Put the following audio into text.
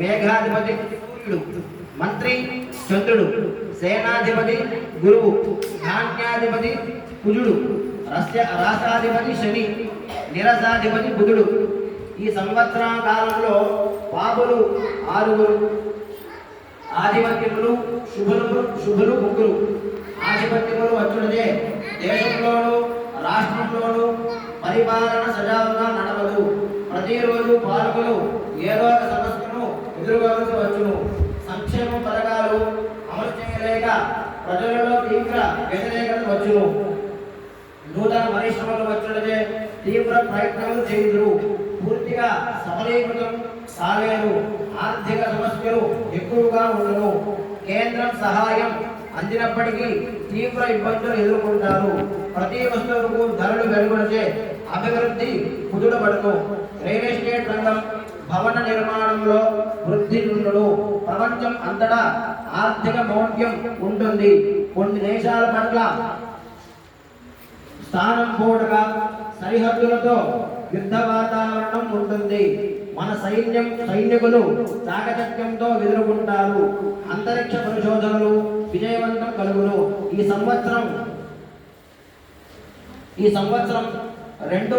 మేఘాధిపతి సూర్యుడు మంత్రి చంద్రుడు సేనాధిపతి గురువు ధాన్యాధిపతి కుజుడు రస్య రాసాధిపతి శని నిరసాధిపతి బుధుడు. ఈ సంవత్సర కాలంలో పాపులు ఆరుగురు ఆధిపత్యములు శుభులు శుభులు ముగ్గురు. ఆధిపత్యములు వచ్చునదే దేశంలోను రాష్ట్రంలోను పరిపాలన సజావుగా నడవదు. ప్రతిరోజు పాలకులు ఏదో ఒక ఎదుర్కోవలసి వచ్చును. సంక్షేమ పథకాలు అమలు చేయలేక ప్రజలలో తీవ్ర వ్యతిరేకత వచ్చును. నూతన పరిశ్రమలు వచ్చునదే తీవ్ర ప్రయత్నాలు చేయుదురు. పూర్తిగా సఫలీకృతం కాలేరు ఆర్థిక సమస్యలు ఎక్కువగా ఉండను. కేంద్రం సహాయం అందినప్పటికీ తీవ్ర ఇబ్బందులు ఎదుర్కొంటారు. ప్రతి వస్తువులకు ధరలు పెరుగునచే అభివృద్ధి కుదుటపడును. రియల్ ఎస్టేట్ రంగం భవన నిర్మాణంలో వృద్ధి నుండును ప్రపంచం అంతటా ఆర్థిక మౌఢ్యం ఉంటుంది. కొన్ని దేశాల పట్ల స్థానం పోటుగా సరిహద్దులతో యుద్ధ వాతావరణం ఉంటుంది. మన సైన్యం సైనికులు చాకచక్యంతో ఎదుర్కొంటారు అంతరిక్ష పరిశోధనలు విజయవంతం కలుగును. ఈ సంవత్సరం ఈ సంవత్సరం రెండు